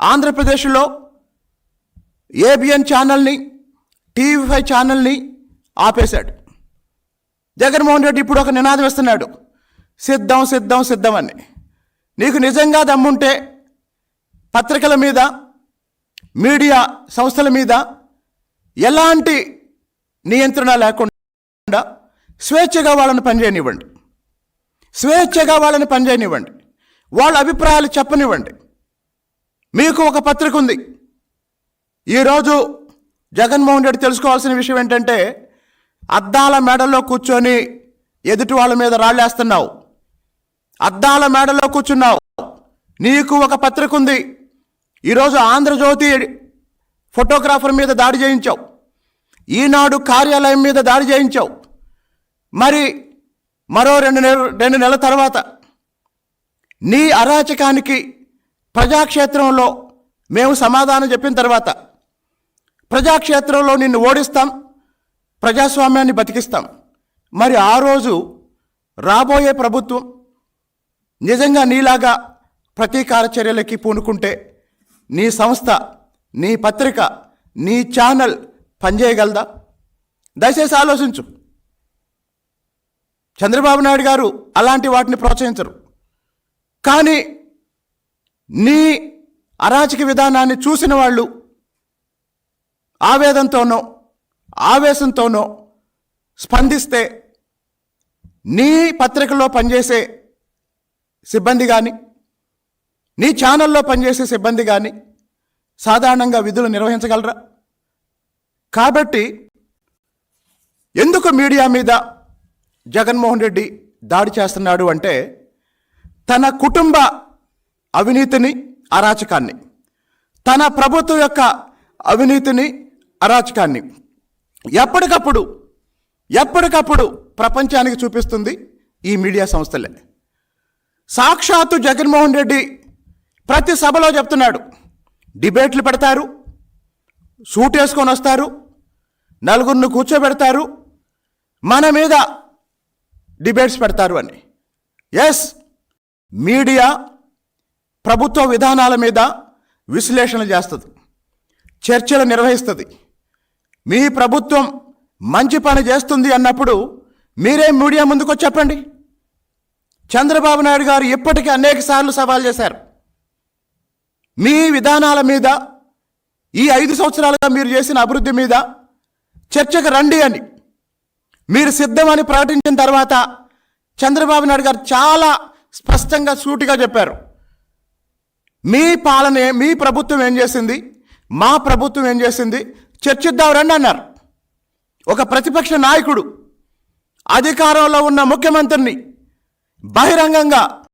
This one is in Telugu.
ఆంధ్రప్రదేశ్లో ఏబిఎన్ ఛానల్ని టీవీ ఫైవ్ ఛానల్ని ఆపేశాడు. జగన్మోహన్ రెడ్డి ఇప్పుడు ఒక నినాదం ఇస్తున్నాడు సిద్ధం సిద్ధం సిద్ధం అని. నీకు నిజంగా దమ్ముంటే పత్రికల మీద మీడియా సంస్థల మీద ఎలాంటి నియంత్రణ లేకుండా స్వేచ్ఛగా వాళ్ళని పనిచేయనివ్వండి. స్వేచ్ఛగా వాళ్ళని పనిచేయనివ్వండి. వాళ్ళ అభిప్రాయాలు చెప్పనివ్వండి. మీకు ఒక పత్రిక ఉంది. ఈరోజు జగన్మోహన్ రెడ్డి తెలుసుకోవాల్సిన విషయం ఏంటంటే అద్దాల మేడలో కూర్చొని ఎదుటి వాళ్ళ మీద రాళ్ళేస్తున్నావు. అద్దాల మేడలో కూర్చున్నావు. నీకు ఒక పత్రిక ఉంది. ఈరోజు ఆంధ్రజ్యోతి ఫోటోగ్రాఫర్ మీద దాడి చేయించావు. ఈనాడు కార్యాలయం మీద దాడి చేయించావు. మరి మరో రెండు నెల రెండు నెలల తర్వాత నీ అరాచకానికి ప్రజాక్షేత్రంలో మేము సమాధానం చెప్పిన తర్వాత ప్రజాక్షేత్రంలో నిన్ను ఓడిస్తాం ప్రజాస్వామ్యాన్ని బతికిస్తాం. మరి ఆ రోజు రాబోయే ప్రభుత్వం నిజంగా నీలాగా ప్రతీకార చర్యలకి పూనుకుంటే నీ సంస్థ నీ పత్రిక నీ ఛానల్ పనిచేయగలదా? దయచేసి ఆలోచించు. చంద్రబాబు నాయుడు గారు అలాంటి వాటిని ప్రోత్సహించరు. కానీ నీ అరాచక విధానాన్ని చూసిన వాళ్ళు ఆవేదంతోనో ఆవేశంతోనో స్పందిస్తే నీ పత్రికలో పనిచేసే సిబ్బంది కానీ నీ ఛానల్లో పనిచేసే సిబ్బంది కానీ సాధారణంగా విధులు నిర్వహించగలరా? కాబట్టి ఎందుకు మీడియా మీద జగన్మోహన్ రెడ్డి దాడి చేస్తున్నాడు అంటే తన కుటుంబ అవినీతిని అరాచకాన్ని. తన ప్రభుత్వం యొక్క అవినీతిని అరాచకాన్ని ఎప్పటికప్పుడు ఎప్పటికప్పుడు ప్రపంచానికి చూపిస్తుంది ఈ మీడియా సంస్థలే. సాక్షాత్తు జగన్మోహన్ రెడ్డి ప్రతి సభలో చెప్తున్నాడు డిబేట్లు పెడతారు సూట్ వేసుకొని వస్తారు నలుగురిని కూర్చోబెడతారు మన మీద డిబేట్స్ పెడతారు అని. ఎస్ మీడియా ప్రభుత్వ విధానాల మీద విశ్లేషణ చేస్తుంది. చర్చలు నిర్వహిస్తుంది. మీ ప్రభుత్వం మంచి పని చేస్తుంది అన్నప్పుడు మీరే మీడియా ముందుకు చెప్పండి. చంద్రబాబు నాయుడు గారు ఇప్పటికీ అనేక సార్లు సవాల్ చేశారు. మీ విధానాల మీద ఈ ఐదు సంవత్సరాలుగా మీరు చేసిన అభివృద్ధి మీద చర్చకు రండి అని మీరు సిద్ధమని ప్రకటించిన తర్వాత చంద్రబాబు నాయుడు గారు చాలా స్పష్టంగా సూటిగా చెప్పారు. మీ పాలన మీ ప్రభుత్వం ఏం చేసింది? మా ప్రభుత్వం ఏం చేసింది? చర్చిద్దాం రండి అన్నారు. ఒక ప్రతిపక్ష నాయకుడు అధికారంలో ఉన్న ముఖ్యమంత్రిని బహిరంగంగా